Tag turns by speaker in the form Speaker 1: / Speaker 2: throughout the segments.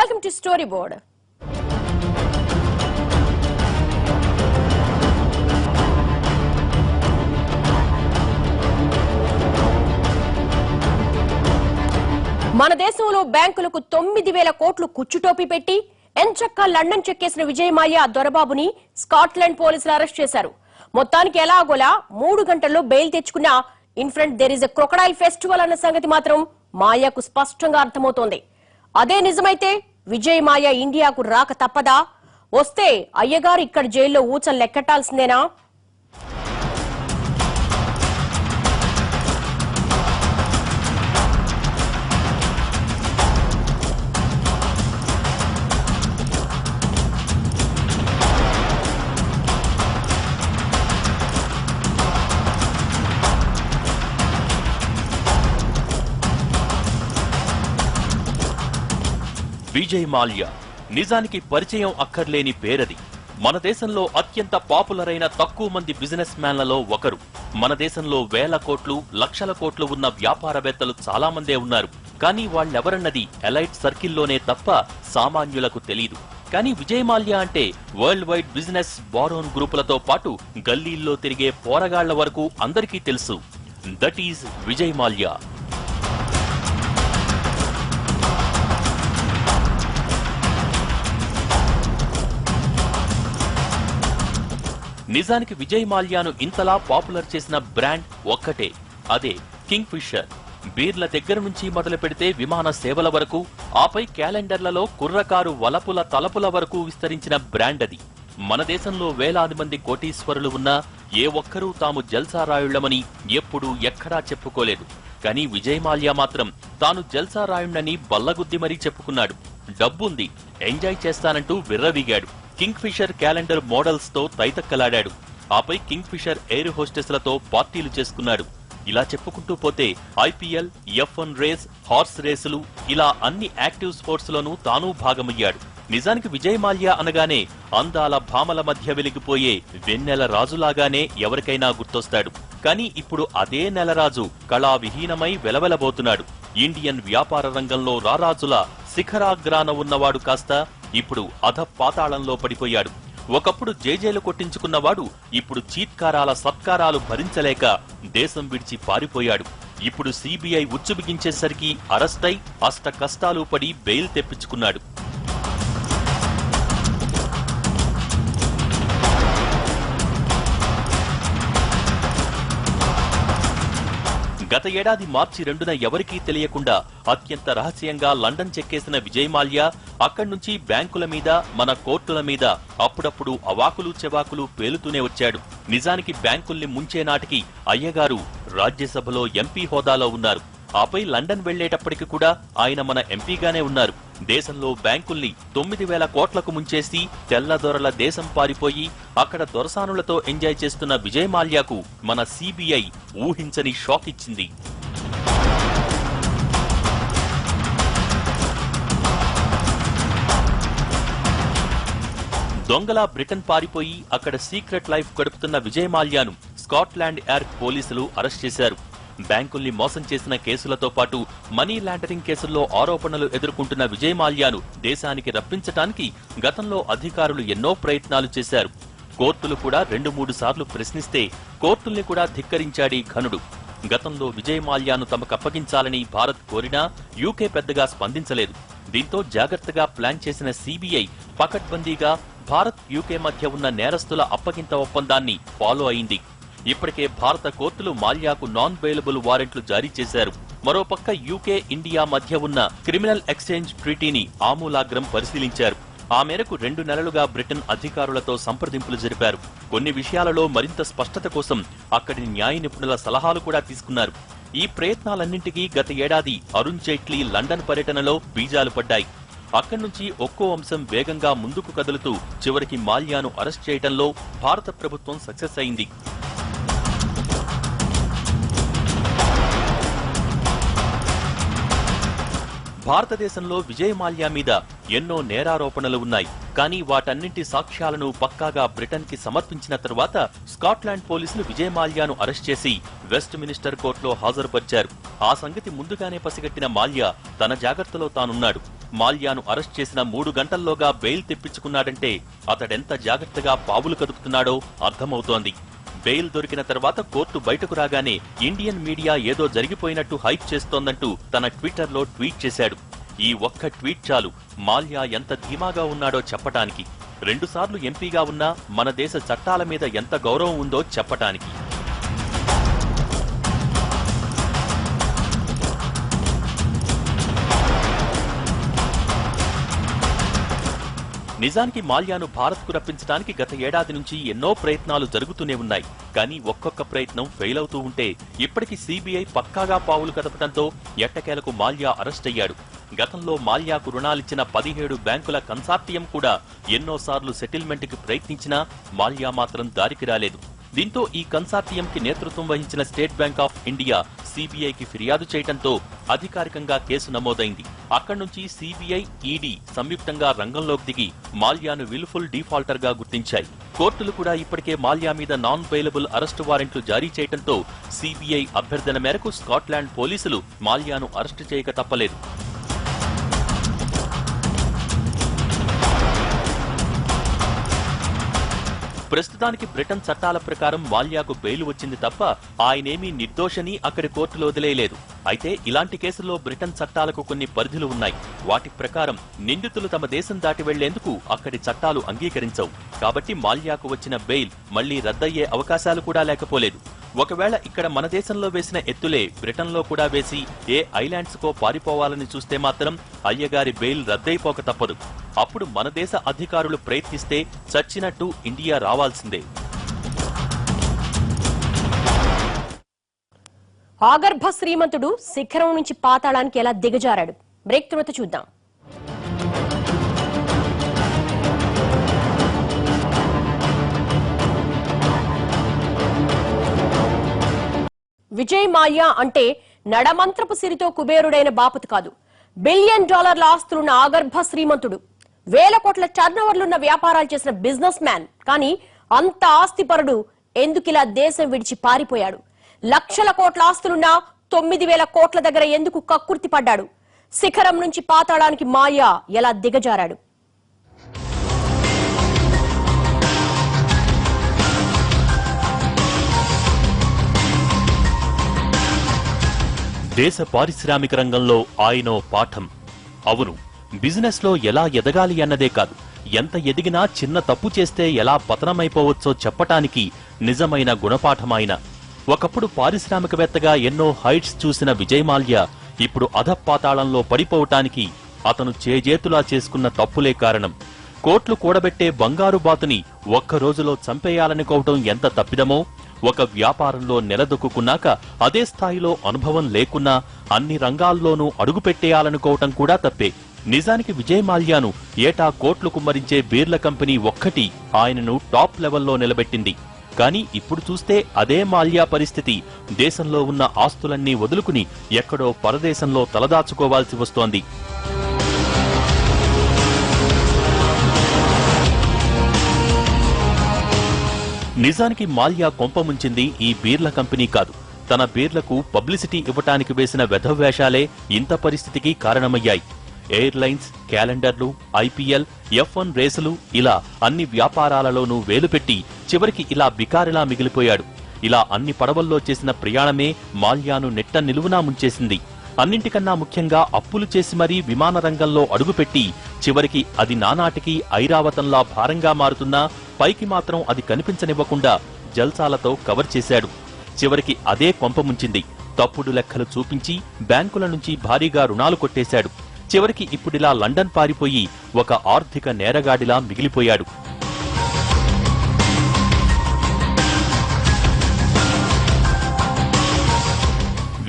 Speaker 1: Welcome to story board మన దేశంలో బ్యాంకులకు తొమ్మిది వేల కోట్లు కుచ్చుటోపీ పెట్టి ఎంచక్క లండన్ చెక్కేసిన విజయమాల్య దొరబాబుని స్కాట్లాండ్ పోలీసులు అరెస్ట్ చేశారు. మొత్తానికి ఎలాగోలా మూడు గంటల్లో బెయిల్ తెచ్చుకున్న in front there is a crocodile festival అన్న సంగతి మాత్రం మాయాకు స్పష్టంగా అర్థమవుతోంది. అదే నిజమైతే విజయ్ మాయ ఇండియాకు రాక తప్పదా? వస్తే అయ్యగారు ఇక్కడ జైల్లో ఊచలు లెక్కటాల్సిందేనా
Speaker 2: విజయ్ మాల్యా. నిజానికి పరిచయం అక్కర్లేని పేరది. మన దేశంలో అత్యంత పాపులర్ అయిన తక్కువ మంది బిజినెస్ మ్యాన్లలో ఒకరు. మన దేశంలో వేల కోట్లు లక్షల కోట్లు ఉన్న వ్యాపారవేత్తలు చాలా మందే ఉన్నారు. కానీ వాళ్ళెవరన్నది ఎలైట్ సర్కిల్లోనే తప్ప సామాన్యులకు తెలీదు. కానీ విజయ్ మాల్యా అంటే వరల్డ్ వైడ్ బిజినెస్ బారోన్ గ్రూపులతో పాటు గల్లీల్లో తిరిగే పోరగాళ్ళ వరకు అందరికీ తెలుసు. That is Vijay Mallya. నిజానికి విజయ్ మాల్యాను ఇంతలా పాపులర్ చేసిన బ్రాండ్ ఒక్కటే అదే కింగ్ ఫిషర్ బీర్ల దగ్గర నుంచి మొదలు పెడితే విమాన సేవల వరకు ఆపై క్యాలెండర్లలో కుర్రకారు వలపుల తలపుల వరకు విస్తరించిన బ్రాండ్ అది. మన దేశంలో వేలాది మంది కోటీశ్వరులు ఉన్నా ఏ ఒక్కరూ తాము జల్సారాయుళ్ళమని ఎప్పుడూ ఎక్కడా చెప్పుకోలేదు. కానీ విజయ్ మాల్యా మాత్రం తాను జల్సారాయుణ్ణని బల్లగుద్ది మరీ చెప్పుకున్నాడు. డబ్బుంది ఎంజాయ్ చేస్తానంటూ విర్రవీగాడు. కింగ్ ఫిషర్ క్యాలెండర్ మోడల్స్తో తైతక్కలాడాడు. ఆపై కింగ్ ఫిషర్ ఎయిర్ హోస్టెస్లతో పార్టీలు చేసుకున్నాడు. ఇలా చెప్పుకుంటూ పోతే IPL F one race horse రేసులు ఇలా అన్ని యాక్టివ్ స్పోర్ట్స్ లోనూ తానూ భాగమయ్యాడు. నిజానికి విజయ్ మాల్యా అనగానే అందాల భామల మధ్య వెలిగిపోయే వెన్నెల రాజులాగానే ఎవరికైనా గుర్తొస్తాడు. కానీ ఇప్పుడు అదే నెలరాజు కళావిహీనమై వెలవెలబోతున్నాడు. ఇండియన్ వ్యాపార రంగంలో రారాజుల శిఖరాగ్రాన ఉన్నవాడు కాస్త ఇప్పుడు అధ పాతాళంలో పడిపోయాడు. ఒకప్పుడు జేజేలు కొట్టించుకున్నవాడు ఇప్పుడు చీత్కారాల సత్కారాలు భరించలేక దేశం విడిచి పారిపోయాడు. ఇప్పుడు సిబిఐ ఉచ్చు బిగించేసరికి అరెస్టై అష్ట కష్టాలు పడి బెయిల్ తెప్పించుకున్నాడు. గత ఏడాది మార్చి రెండున ఎవరికీ తెలియకుండా అత్యంత రహస్యంగా లండన్ చెక్కేసిన విజయ్ మాల్యా అక్కడి నుంచి బ్యాంకుల మీద మన కోర్టుల మీద అప్పుడప్పుడు అవాకులు చెవాకులు పేలుతూనే వచ్చాడు. నిజానికి బ్యాంకుల్ని ముంచే నాటికి అయ్యగారు రాజ్యసభలో ఎంపీ హోదాలో ఉన్నారు. ఆపై లండన్ వెళ్ళేటప్పటికి కూడా ఆయన మన ఎంపీగానే ఉన్నారు. దేశంలో బ్యాంకుల్ని తొమ్మిది వేల కోట్లకు ముంచేసి తెల్లదొరల దేశం పారిపోయి అక్కడ దొరసానులతో ఎంజాయ్ చేస్తున్న విజయ్ మాల్యాకు మన సిబిఐ ఊహించని షాక్ ఇచ్చింది. దొంగలా బ్రిటన్ పారిపోయి అక్కడ సీక్రెట్ లైఫ్ గడుపుతున్న విజయ్ మాల్యాను స్కాట్లాండ్ యార్డ్ పోలీసులు అరెస్ట్ చేశారు. బ్యాంకుల్ని మోసం చేసిన కేసులతో పాటు మనీ లాండరింగ్ కేసుల్లో ఆరోపణలు ఎదుర్కొంటున్న విజయ్ మాల్యాను దేశానికి రప్పించటానికి గతంలో అధికారులు ఎన్నో ప్రయత్నాలు చేశారు. కోర్టులు కూడా రెండు మూడు సార్లు ప్రశ్నిస్తే కోర్టుల్ని కూడా ధిక్కరించాడీ ఘనుడు. గతంలో విజయ్ మాల్యాను తమకు అప్పగించాలని భారత్ కోరినా యూకే పెద్దగా స్పందించలేదు. దీంతో జాగ్రత్తగా ప్లాన్ చేసిన సిబిఐ పకడ్బందీగా భారత్ యూకే మధ్య ఉన్న నేరస్తుల అప్పగింత ఒప్పందాన్ని ఫాలో అయింది. ఇప్పటికే భారత కోర్టులు మాల్యాకు నాన్ బెయిలబుల్ వారెంట్లు జారీ చేశారు. మరోపక్క యూకే ఇండియా మధ్య ఉన్న క్రిమినల్ ఎక్స్చేంజ్ ట్రీటీని ఆమూలాగ్రం పరిశీలించారు. ఆ మేరకు రెండు నెలలుగా బ్రిటన్ అధికారులతో సంప్రదింపులు జరిపారు. కొన్ని విషయాలలో మరింత స్పష్టత కోసం అక్కడి న్యాయ నిపుణుల సలహాలు కూడా తీసుకున్నారు. ఈ ప్రయత్నాలన్నింటికీ గత ఏడాది అరుణ్ జైట్లీ లండన్ పర్యటనలో బీజాలు పడ్డాయి. అక్కడి నుంచి ఒక్కో అంశం వేగంగా ముందుకు కదులుతూ చివరికి మాల్యాను అరెస్ట్ చేయడంలో భారత ప్రభుత్వం సక్సెస్ అయింది. భారతదేశంలో విజయ్ మాల్యా మీద ఎన్నో నేరారోపణలు ఉన్నాయి. కానీ వాటన్నింటి సాక్ష్యాలను పక్కాగా బ్రిటన్కి సమర్పించిన తరువాత స్కాట్లాండ్ పోలీసులు విజయ్ మాల్యాను అరెస్ట్ చేసి వెస్ట్ మినిస్టర్ కోర్టులో హాజరుపరిచారు. ఆ సంగతి ముందుగానే పసిగట్టిన మాల్యా తన జాగ్రత్తలో తానున్నాడు. మాల్యాను అరెస్ట్ చేసిన మూడు గంటల్లోగా బెయిల్ తెప్పించుకున్నాడంటే అతడెంత జాగ్రత్తగా పావులు కదుపుతున్నాడో అర్థమవుతోంది. బెయిల్ దొరికిన తర్వాత కోర్టు బయటకు రాగానే ఇండియన్ మీడియా ఏదో జరిగిపోయినట్టు హైప్ చేస్తోందంటూ తన ట్విట్టర్లో ట్వీట్ చేశాడు. ఈ ఒక్క ట్వీట్ చాలు మాల్యా ఎంత ధీమాగా ఉన్నాడో చెప్పటానికి. రెండుసార్లు ఎంపీగా ఉన్నా మన దేశ చట్టాల మీద ఎంత గౌరవం ఉందో చెప్పటానికి. నిజానికి మాల్యాను భారత్కు రప్పించడానికి గత ఏడాది నుంచి ఎన్నో ప్రయత్నాలు జరుగుతూనే ఉన్నాయి. కానీ ఒక్కొక్క ప్రయత్నం ఫెయిల్ అవుతూ ఉంటే ఇప్పటికి సీబీఐ పక్కాగా పావులు కదపడంతో ఎట్టకేలకు మాల్యా అరెస్ట్ అయ్యాడు. గతంలో మాల్యాకు రుణాలిచ్చిన పదిహేడు బ్యాంకుల కన్సార్టియం కూడా ఎన్నోసార్లు సెటిల్మెంట్కి ప్రయత్నించినా మాల్యా మాత్రం దారికి రాలేదు. దీంతో ఈ కన్సార్టియంకి నేతృత్వం వహించిన స్టేట్ బ్యాంక్ ఆఫ్ ఇండియా సిబిఐకి ఫిర్యాదు చేయడంతో అధికారికంగా కేసు నమోదైంది. అక్కడి నుంచి సిబిఐ ఈడీ సంయుక్తంగా రంగంలోకి దిగి మాల్యాను విల్ఫుల్ డిఫాల్టర్గా గుర్తించాయి. కోర్టులు కూడా ఇప్పటికే మాల్యా మీద నాన్ బెయిలబుల్ అరెస్టు వారెంట్లు జారీ చేయడంతో సిబిఐ అభ్యర్థన మేరకు స్కాట్లాండ్ పోలీసులు మాల్యాను అరెస్టు చేయక తప్పలేదు. ప్రస్తుతానికి బ్రిటన్ చట్టాల ప్రకారం మాల్యాకు బెయిల్ వచ్చింది తప్ప ఆయనేమీ నిర్దోషని అక్కడి కోర్టులో వదిలేయలేదు. అయితే ఇలాంటి కేసుల్లో బ్రిటన్ చట్టాలకు కొన్ని పరిధులు ఉన్నాయి. వాటి ప్రకారం నిందితులు తమ దేశం దాటి వెళ్ళేందుకు అక్కడి చట్టాలు అంగీకరించవు. కాబట్టి మాల్యాకు వచ్చిన బెయిల్ మళ్ళీ రద్దయ్యే అవకాశాలు కూడా లేకపోలేదు. ఒకవేళ ఇక్కడ మన దేశంలో వేసిన ఎత్తులే బ్రిటన్లో కూడా వేసి ఏ ఐలాండ్స్ కో పారిపోవాలని చూస్తే మాత్రం అయ్యగారి బెయిల్ రద్దయిపోక తప్పదు. అప్పుడు మన దేశ అధికారులు ప్రయత్నిస్తే చచ్చినట్టు ఇండియా రావాల్సిందే.
Speaker 1: ఆగర్భ శ్రీమంతుడు శిఖరం నుంచి పాతాళానికి ఎలా దిగజారాడు? బ్రేక్ తర్వాత చూద్దాం. విజయ్ మాల్యా అంటే నడమంత్రపు సిరితో కుబేరుడైన బాపతు కాదు. బిలియన్ డాలర్ల ఆస్తులున్న ఆగర్భ శ్రీమంతుడు. వేల కోట్ల టర్నోవర్లున్న వ్యాపారాలు చేసిన బిజినెస్ మ్యాన్. కానీ అంత ఆస్తిపరుడు ఎందుకిలా దేశం విడిచి పారిపోయాడు? లక్షల కోట్ల ఆస్తులున్న తొమ్మిది వేల కోట్ల దగ్గర ఎందుకు కక్కుర్తి పడ్డాడు? శిఖరం నుంచి పాతాళానికి మాయా ఎలా దిగజారాడు?
Speaker 2: దేశ పారిశ్రామిక రంగంలో ఆయనో పాఠం. అవును బిజినెస్లో ఎలా ఎదగాలి అన్నదే కాదు ఎంత ఎదిగినా చిన్న తప్పు చేస్తే ఎలా పతనమైపోవచ్చో చెప్పటానికి నిజమైన గుణపాఠమాయన. ఒకప్పుడు పారిశ్రామికవేత్తగా ఎన్నో హైట్స్ చూసిన విజయ్ మాల్యా ఇప్పుడు అధపాతాళంలో పడిపోవటానికి అతను చేజేతులా చేసుకున్న తప్పులే కారణం. కోట్లు కూడబెట్టే బంగారు బాతుని ఒక్క రోజులో చంపేయాలనుకోవటం ఎంత తప్పిదమో? ఒక వ్యాపారంలో నిలదొక్కున్నాక అదే స్థాయిలో అనుభవం లేకున్నా అన్ని రంగాల్లోనూ అడుగుపెట్టేయాలనుకోవటం కూడా తప్పే. నిజానికి విజయ్ మాల్యాను ఏటా కోట్లు కుమ్మరించే బీర్ల కంపెనీ ఒక్కటి ఆయనను టాప్ లెవెల్లో నిలబెట్టింది. కానీ ఇప్పుడు చూస్తే అదే మాల్యా పరిస్థితి. దేశంలో ఉన్న ఆస్తులన్నీ వదులుకుని ఎక్కడో పరదేశంలో తలదాచుకోవాల్సి వస్తోంది. నిజానికి మాల్యా కొంపముంచింది ఈ బీర్ల కంపెనీ కాదు. తన బీర్లకు పబ్లిసిటీ ఇవ్వటానికి వేసిన వెధవేషాలే ఇంత పరిస్థితికి కారణమయ్యాయి. ఎయిర్లైన్స్ క్యాలెండర్లు ఐపీఎల్ ఎఫ్ వన్ రేసులు ఇలా అన్ని వ్యాపారాలలోనూ వేలుపెట్టి చివరికి ఇలా బికారిలా మిగిలిపోయాడు. ఇలా అన్ని పడవల్లో చేసిన ప్రయాణమే మాల్యాను నెట్ట నిలువునా ముంచేసింది. అన్నింటికన్నా ముఖ్యంగా అప్పులు చేసి మరీ విమాన రంగంలో అడుగుపెట్టి చివరికి అది నానాటికి ఐరావతంలా భారంగా మారుతున్నా పైకి మాత్రం అది కనిపించనివ్వకుండా జల్సాలతో కవర్ చేశాడు. చివరికి అదే కొంపముంచింది తప్పుడు లెక్కలు చూపించి బ్యాంకుల నుంచి భారీగా రుణాలు కొట్టేశాడు. చివరికి ఇప్పుడిలా లండన్ పారిపోయి ఒక ఆర్థిక నేరగాడిలా మిగిలిపోయాడు.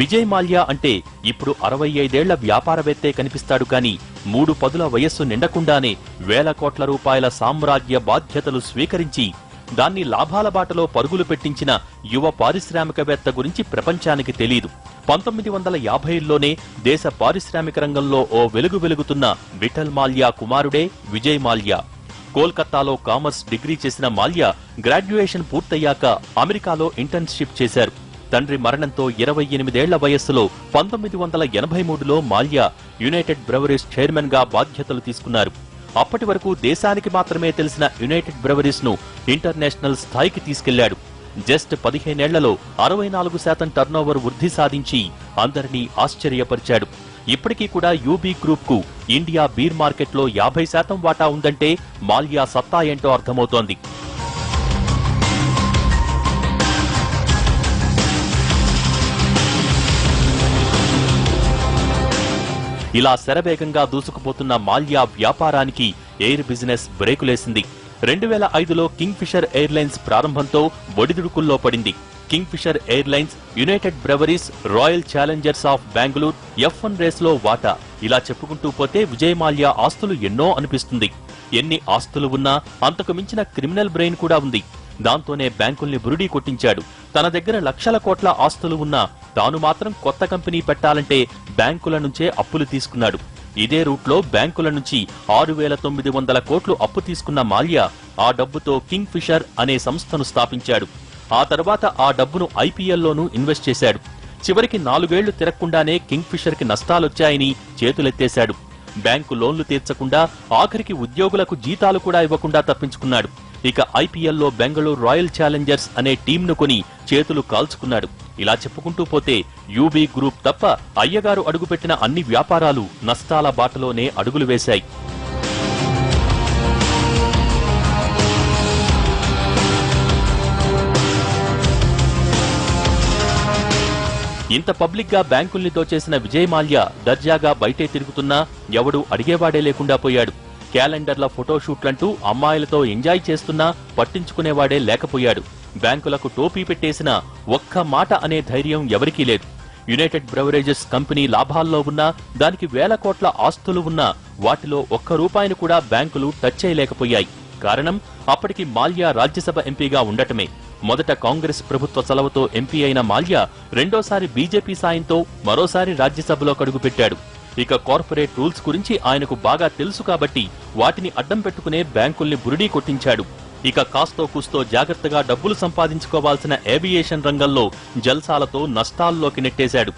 Speaker 2: విజయ్ మాల్యా అంటే ఇప్పుడు అరవై ఐదేళ్ళ వ్యాపారవేత్తే కనిపిస్తాడు కానీ మూడు పదుల వయస్సు నిండకుండానే వేల కోట్ల రూపాయల సామ్రాజ్య బాధ్యతలు స్వీకరించి దాన్ని లాభాల బాటలో పరుగులు పెట్టించిన యువ పారిశ్రామికవేత్త గురించి ప్రపంచానికి తెలియదు పంతొమ్మిది వందల యాభైల్లోనే దేశ పారిశ్రామిక రంగంలో ఓ వెలుగు వెలుగుతున్న విఠల్ మాల్యా కుమారుడే విజయ్ మాల్యా. కోల్కతాలో కామర్స్ డిగ్రీ చేసిన మాల్యా గ్రాడ్యుయేషన్ పూర్తయ్యాక అమెరికాలో ఇంటర్న్షిప్ చేశారు. తండ్రి మరణంతో ఇరవై ఎనిమిదేళ్ళ వయస్సులో పంతొమ్మిది వందల ఎనభై మూడులో మాల్యా యునైటెడ్ బ్రెవరీస్ చైర్మన్గా బాధ్యతలు తీసుకున్నారు. అప్పటి వరకు దేశానికి మాత్రమే తెలిసిన యునైటెడ్ బ్రెవరీస్ను ఇంటర్నేషనల్ స్థాయికి తీసుకెళ్ళాడు. జస్ట్ పదిహేనేళ్ళలో అరవై నాలుగు శాతం టర్నోవర్ వృద్ధి సాధించి అందరినీ ఆశ్చర్యపరిచాడు. ఇప్పటికీ కూడా యూబీ గ్రూప్కు ఇండియా బీర్ మార్కెట్లో యాభై శాతం వాటా ఉందంటే మాల్యా సత్తా ఏంటో అర్థమవుతోంది. ఇలా శరవేగంగా దూసుకుపోతున్న మాల్యా వ్యాపారానికి ఎయిర్ బిజినెస్ బ్రేకులేసింది. రెండు వేల ఐదులో కింగ్ ఫిషర్ ఎయిర్లైన్స్ ప్రారంభంతో ఒడిదుడుకుల్లో పడింది. Kingfisher airlines United Breweries Royal Challengers of Bengaluru F one రేస్లో వాటా. ఇలా చెప్పుకుంటూ పోతే విజయ్ మాల్యా ఆస్తులు ఎన్నో అనిపిస్తుంది. ఎన్ని ఆస్తులు ఉన్నా అంతకు మించిన క్రిమినల్ బ్రెయిన్ కూడా ఉంది. దాంతోనే బ్యాంకుల్ని బురుడీ కొట్టించాడు. తన దగ్గర లక్షల కోట్ల ఆస్తులు ఉన్నా తాను మాత్రం కొత్త కంపెనీ పెట్టాలంటే బ్యాంకుల నుంచే అప్పులు తీసుకున్నాడు. ఇదే రూట్లో బ్యాంకుల నుంచి ఆరు వేల తొమ్మిది వందల కోట్లు అప్పు తీసుకున్న మాల్యా ఆ డబ్బుతో కింగ్ ఫిషర్ అనే సంస్థను స్థాపించాడు. ఆ తర్వాత ఆ డబ్బును ఐపీఎల్లోనూ ఇన్వెస్ట్ చేశాడు. చివరికి నాలుగేళ్ళు తిరగకుండానే కింగ్ ఫిషర్కి నష్టాలొచ్చాయని చేతులెత్తేశాడు. బ్యాంకు లోన్లు తీర్చకుండా ఆఖరికి ఉద్యోగులకు జీతాలు కూడా ఇవ్వకుండా తప్పించుకున్నాడు. ఇక ఐపీఎల్లో బెంగళూరు రాయల్ ఛాలెంజర్స్ అనే టీంను కొని చేతులు కాల్చుకున్నాడు. ఇలా చెప్పుకుంటూ పోతే యూబీ గ్రూప్ తప్ప అయ్యగారు అడుగుపెట్టిన అన్ని వ్యాపారాలు నష్టాల బాటలోనే అడుగులు వేశాయి. ఇంత పబ్లిక్గా బ్యాంకుల్ని దోచేసిన విజయ్ మాల్యా దర్జాగా బయటే తిరుగుతున్నా ఎవడూ అడిగేవాడే లేకుండా పోయాడు. క్యాలెండర్ల ఫోటోషూట్లంటూ అమ్మాయిలతో ఎంజాయ్ చేస్తున్నా పట్టించుకునేవాడే లేకపోయాడు. బ్యాంకులకు టోపీ పెట్టేసిన ఒక్క మాట అనే ధైర్యం ఎవరికీ లేదు. యునైటెడ్ బ్రెవరేజెస్ కంపెనీ లాభాల్లో ఉన్నా దానికి వేల కోట్ల ఆస్తులు ఉన్నా వాటిలో ఒక్క రూపాయిని కూడా బ్యాంకులు టచ్ చేయలేకపోయాయి. కారణం అప్పటికి మాల్యా రాజ్యసభ ఎంపీగా ఉండటమే. మొదట కాంగ్రెస్ ప్రభుత్వ సెలవుతో ఎంపీ అయిన మాల్యా రెండోసారి బీజేపీ సాయంతో మరోసారి రాజ్యసభలో కడుగుపెట్టాడు ఇక కార్పొరేట్ రూల్స్ గురించి ఆయనకు బాగా తెలుసు కాబట్టి వాటిని అడ్డం పెట్టుకునే బ్యాంకుల్ని బురిడీ కొట్టించాడు. ఇక కాస్తో కూస్తో జాగ్రత్తగా డబ్బులు సంపాదించుకోవాల్సిన ఏవియేషన్ రంగంలో జల్సాలతో నష్టాల్లోకి నెట్టేశాడు.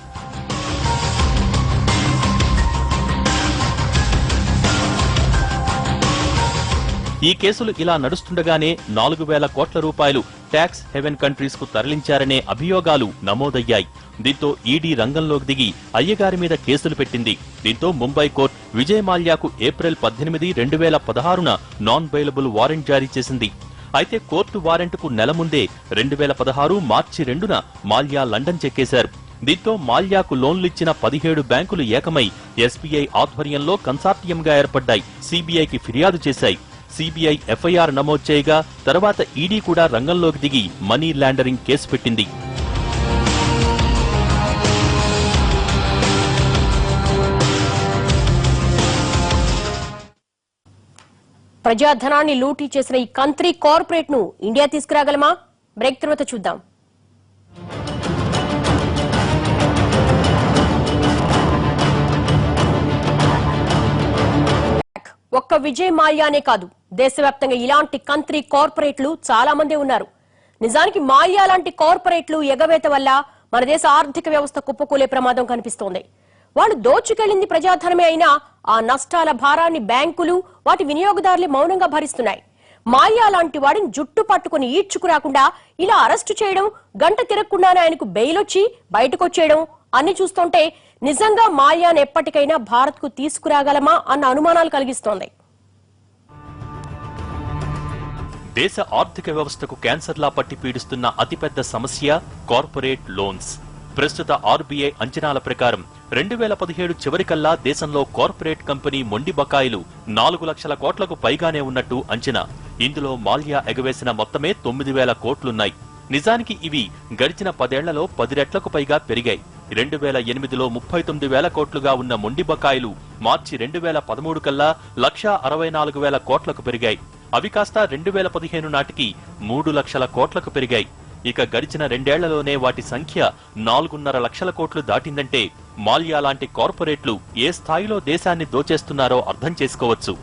Speaker 2: ఈ కేసులు ఇలా నడుస్తుండగానే నాలుగు వేల కోట్ల రూపాయలు ట్యాక్స్ హెవెన్ కంట్రీస్కు తరలించారనే అభియోగాలు నమోదయ్యాయి. దీంతో ఈడీ రంగంలోకి దిగి అయ్యగారి మీద కేసులు పెట్టింది. దీంతో ముంబై కోర్టు విజయ్ మాల్యాకు ఏప్రిల్ పద్దెనిమిది రెండు వేల పదహారున నాన్ బెయిలబుల్ వారెంట్ జారీ చేసింది. అయితే కోర్టు వారెంట్కు నెల ముందే రెండు వేల పదహారు మార్చి రెండున మాల్యా లండన్ చెక్కేశారు. దీంతో మాల్యాకు లోన్లిచ్చిన పదిహేడు బ్యాంకులు ఏకమై ఎస్బీఐ ఆధ్వర్యంలో కన్సార్టియంగా ఏర్పడ్డాయి. సిబిఐకి ఫిర్యాదు చేశాయి. సిబిఐ ఎఫ్ఐఆర్ నమోదు చేయగా తర్వాత ఈడీ కూడా రంగంలోకి దిగి మనీ లాండరింగ్ కేసు పెట్టింది.
Speaker 1: ప్రజాధనాన్ని లూటీ చేసిన ఈ కంత్రి కార్పొరేట్ను ఇండియా తీసుకురాగలమా? బ్రేక్ తర్వాత చూద్దాం. ఒక్క విజయ్ మాల్యానే కాదు దేశవ్యాప్తంగా ఇలాంటి కంత్రి కార్పొరేట్లు చాలా మంది ఉన్నారు. నిజానికి మాల్యా లాంటి కార్పొరేట్లు ఎగవేత వల్ల మన దేశ ఆర్థిక వ్యవస్థ కుప్పకూలే ప్రమాదం కనిపిస్తోంది. వాళ్ళు దోచుకెళ్ళింది ప్రజాధనమే అయినా ఆ నష్టాల భారాన్ని బ్యాంకులు వాటి వినియోగదారులే మౌనంగా భరిస్తున్నాయి. మాయా లాంటి వాడిని జుట్టు పట్టుకుని ఈడ్చుకురాకుండా ఇలా అరెస్టు చేయడం గంట తిరగకుండానే ఆయనకు బెయిల్ వచ్చి బయటకొచ్చేయడం అన్ని చూస్తుంటే నిజంగా మాల్యాను ఎప్పటికైనా భారత్కు తీసుకురాగలమా అన్న అనుమానాలు కలిగిస్తోంది.
Speaker 2: దేశ ఆర్థిక వ్యవస్థకు క్యాన్సర్లా పట్టి పీడిస్తున్న అతిపెద్ద సమస్య కార్పొరేట్ లోన్స్. ప్రస్తుత ఆర్బీఐ అంచనాల ప్రకారం రెండు వేల పదిహేడు చివరికల్లా దేశంలో కార్పొరేట్ కంపెనీ మొండి బకాయిలు నాలుగు లక్షల కోట్లకు పైగానే ఉన్నట్టు అంచనా. ఇందులో మాల్యా ఎగవేసిన మొత్తమే తొమ్మిది వేల కోట్లున్నాయి. నిజానికి ఇవి గడిచిన పదేళ్ళలో పది రెట్లకు పైగా పెరిగాయి. రెండు వేల ఎనిమిదిలో ముప్పై తొమ్మిది వేల కోట్లుగా ఉన్న మొండి బకాయిలు మార్చి రెండు వేల పదమూడు కల్లా లక్షా అరవై నాలుగు వేల కోట్లకు పెరిగాయి. అవి కాస్త రెండు వేల పదిహేను నాటికి మూడు లక్షల కోట్లకు పెరిగాయి. ఇక గడిచిన రెండేళ్ళలోనే వాటి సంఖ్య నాలుగున్నర లక్షల కోట్లు దాటిందంటే మాల్యా లాంటి కార్పొరేట్లు ఏ స్థాయిలో దేశాన్ని దోచేస్తున్నారో అర్థం చేసుకోవచ్చు.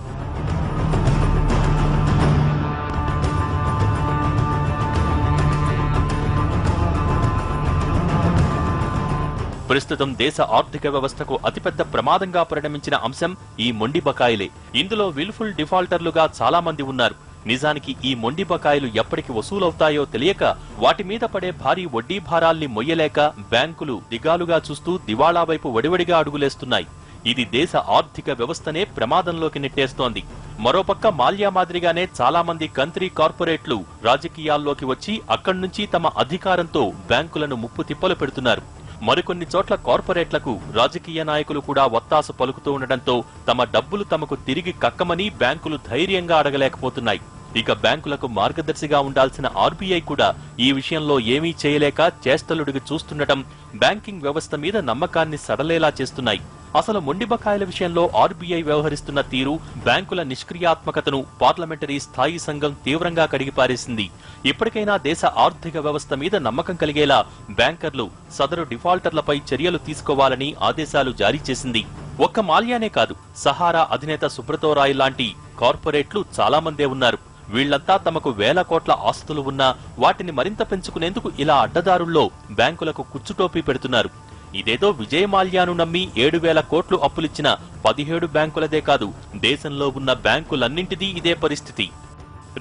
Speaker 2: ప్రస్తుతం దేశ ఆర్థిక వ్యవస్థకు అతిపెద్ద ప్రమాదంగా పరిణమించిన అంశం ఈ మొండి బకాయిలే. ఇందులో విల్ఫుల్ డిఫాల్టర్లుగా చాలా మంది ఉన్నారు. నిజానికి ఈ మొండి బకాయిలు ఎప్పటికి వసూలవుతాయో తెలియక వాటి మీద పడే భారీ వడ్డీ భారాల్ని మొయ్యలేక బ్యాంకులు దిగాలుగా చూస్తూ దివాళా వైపు వడివడిగా అడుగులేస్తున్నాయి. ఇది దేశ ఆర్థిక వ్యవస్థనే ప్రమాదంలోకి నెట్టేస్తోంది. మరోపక్క మాల్యా మాదిరిగానే చాలా మంది కంత్రీ కార్పొరేట్లు రాజకీయాల్లోకి వచ్చి అక్కడి నుంచి తమ అధికారంతో బ్యాంకులను ముప్పు తిప్పలు పెడుతున్నారు. మరికొన్ని చోట్ల కార్పొరేట్లకు రాజకీయ నాయకులు కూడా ఒత్తాసు పలుకుతూ ఉండడంతో తమ డబ్బులు తమకు తిరిగి కక్కమని బ్యాంకులు ధైర్యంగా అడగలేకపోతున్నాయి. ఇక బ్యాంకులకు మార్గదర్శిగా ఉండాల్సిన ఆర్బీఐ కూడా ఈ విషయంలో ఏమీ చేయలేక చేష్టలుడికి చూస్తుండటం బ్యాంకింగ్ వ్యవస్థ మీద నమ్మకాన్ని సడలేలా చేస్తున్నాయి. అసలు మొండి బకాయిల విషయంలో ఆర్బీఐ వ్యవహరిస్తున్న తీరు బ్యాంకుల నిష్క్రియాత్మకతను పార్లమెంటరీ స్థాయి సంఘం తీవ్రంగా కడిగిపారేసింది. ఇప్పటికైనా దేశ ఆర్థిక వ్యవస్థ మీద నమ్మకం కలిగేలా బ్యాంకర్లు సదరు డిఫాల్టర్లపై చర్యలు తీసుకోవాలని ఆదేశాలు జారీ చేసింది. ఒక్క మాల్యానే కాదు సహారా అధినేత సుబ్రతో రాయ్ లాంటి కార్పొరేట్లు చాలా మందే ఉన్నారు. వీళ్ళంతా తమకు వేల కోట్ల ఆస్తులు ఉన్నా వాటిని మరింత పెంచుకునేందుకు ఇలా అడ్డదారుల్లో బ్యాంకులకు కుచ్చుటోపీ పెడుతున్నారు. ఇదేదో విజయ్ మాల్యాను నమ్మి ఏడు వేల కోట్లు అప్పులిచ్చిన పదిహేడు బ్యాంకులదే కాదు దేశంలో ఉన్న బ్యాంకులన్నింటిదీ ఇదే పరిస్థితి.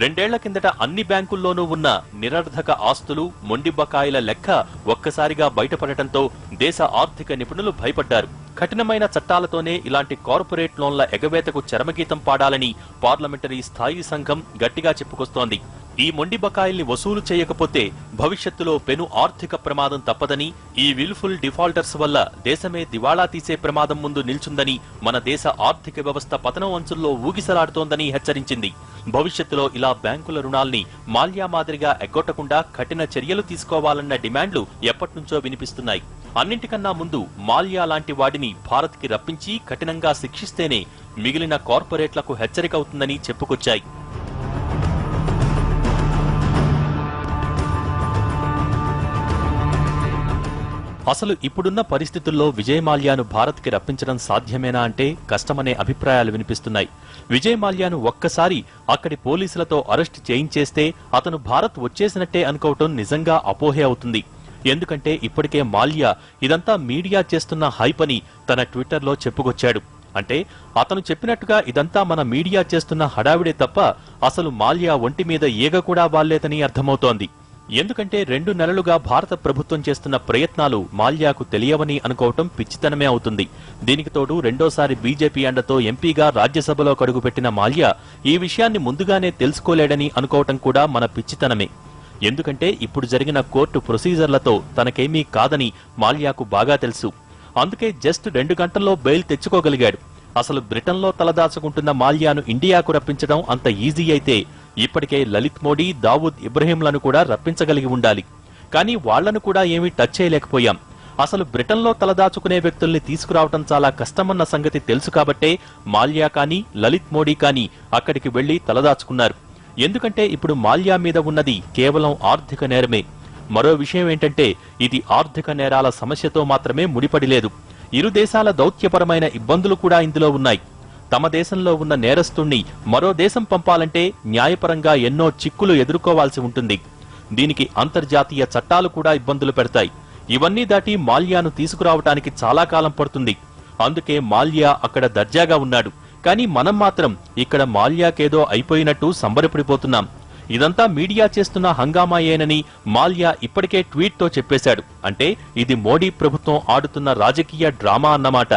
Speaker 2: రెండేళ్ళ కిందట అన్ని బ్యాంకుల్లోనూ ఉన్న నిరర్ధక ఆస్తులు మొండి బకాయిల లెక్క ఒక్కసారిగా బయటపడటంతో దేశ ఆర్థిక నిపుణులు భయపడ్డారు. కఠినమైన చట్టాలతోనే ఇలాంటి కార్పొరేట్ లోన్ల ఎగవేతకు చరమగీతం పాడాలని పార్లమెంటరీ స్థాయి సంఘం గట్టిగా చెప్పుకొస్తోంది. ఈ మొండి బకాయిల్ని వసూలు చేయకపోతే భవిష్యత్తులో పెను ఆర్థిక ప్రమాదం తప్పదని ఈ విల్ఫుల్ డిఫాల్టర్స్ వల్ల దేశమే దివాళా తీసే ప్రమాదం ముందు నిల్చుందని మన దేశ ఆర్థిక వ్యవస్థ పతనం అంచుల్లో ఊగిసలాడుతోందని హెచ్చరించింది. భవిష్యత్తులో ఇలా బ్యాంకుల రుణాల్ని మాల్యా మాదిరిగా ఎగ్గొట్టకుండా కఠిన చర్యలు తీసుకోవాలన్న డిమాండ్లు ఎప్పటినుంచో వినిపిస్తున్నాయి. అన్నింటికన్నా ముందు మాల్యా లాంటి వాడిని భారత్కి రప్పించి కఠినంగా శిక్షిస్తేనే మిగిలిన కార్పొరేట్లకు హెచ్చరిక అవుతుందని చెప్పుకొచ్చాయి. అసలు ఇప్పుడున్న పరిస్థితుల్లో విజయ్ మాల్యాను భారత్కి రప్పించడం సాధ్యమేనా అంటే కష్టమనే అభిప్రాయాలు వినిపిస్తున్నాయి. విజయ్ మాల్యాను ఒక్కసారి అక్కడి పోలీసులతో అరెస్ట్ చేయించేస్తే అతను భారత్ వచ్చేసినట్టే అనుకోవటం నిజంగా అపోహే అవుతుంది. ఎందుకంటే ఇప్పటికే మాల్యా ఇదంతా మీడియా చేస్తున్న హైప్ అని తన ట్విట్టర్లో చెప్పుకొచ్చాడు. అంటే అతను చెప్పినట్టుగా ఇదంతా మన మీడియా చేస్తున్న హడావిడే తప్ప అసలు మాల్యా ఒంటి మీద ఈగ కూడా వాల్లేదని అర్థమవుతోంది. ఎందుకంటే రెండు నెలలుగా భారత ప్రభుత్వం చేస్తున్న ప్రయత్నాలు మాల్యాకు తెలియవని అనుకోవటం పిచ్చితనమే అవుతుంది. దీనికి తోడు రెండోసారి బీజేపీ అండతో ఎంపీగా రాజ్యసభలో కడుగుపెట్టిన మాల్యా ఈ విషయాన్ని ముందుగానే తెలుసుకోలేడని అనుకోవటం కూడా మన పిచ్చితనమే. ఎందుకంటే ఇప్పుడు జరిగిన కోర్టు ప్రొసీజర్లతో తనకేమీ కాదని మాల్యాకు బాగా తెలుసు. అందుకే జస్ట్ రెండు గంటల్లో బెయిల్ తెచ్చుకోగలిగాడు. అసలు బ్రిటన్లో తలదాచుకుంటున్న మాల్యాను ఇండియాకు రప్పించడం అంత ఈజీ అయితే ఇప్పటికే లలిత్ మోడీ దావూద్ ఇబ్రహీంలను కూడా రప్పించగలిగి ఉండాలి. కానీ వాళ్ళను కూడా ఏమీ టచ్ చేయలేకపోయాం. అసలు బ్రిటన్లో తలదాచుకునే వ్యక్తుల్ని తీసుకురావటం చాలా కష్టమన్న సంగతి తెలుసు కాబట్టే మాల్యా కానీ లలిత్ మోడీ కానీ అక్కడికి వెళ్ళి తలదాచుకున్నారు. ఎందుకంటే ఇప్పుడు మాల్యా మీద ఉన్నది కేవలం ఆర్థిక నేరమే. మరో విషయం ఏంటంటే ఇది ఆర్థిక నేరాల సమస్యతో మాత్రమే ముడిపడి లేదు ఇరు దేశాల దౌత్యపరమైన ఇబ్బందులు కూడా ఇందులో ఉన్నాయి. తమ దేశంలో ఉన్న నేరస్తుణ్ణి మరో దేశం పంపాలంటే న్యాయపరంగా ఎన్నో చిక్కులు ఎదుర్కోవాల్సి ఉంటుంది. దీనికి అంతర్జాతీయ చట్టాలు కూడా ఇబ్బందులు పెడతాయి. ఇవన్నీ దాటి మాల్యాను తీసుకురావటానికి చాలా కాలం పడుతుంది. అందుకే మాల్యా అక్కడ దర్జాగా ఉన్నాడు. కానీ మనం మాత్రం ఇక్కడ మాల్యాకేదో అయిపోయినట్టు సంబరపడిపోతున్నాం. ఇదంతా మీడియా చేస్తున్న హంగామాయేనని మాల్యా ఇప్పటికే ట్వీట్తో చెప్పేశాడు. అంటే ఇది మోడీ ప్రభుత్వం ఆడుతున్న రాజకీయ డ్రామా అన్నమాట.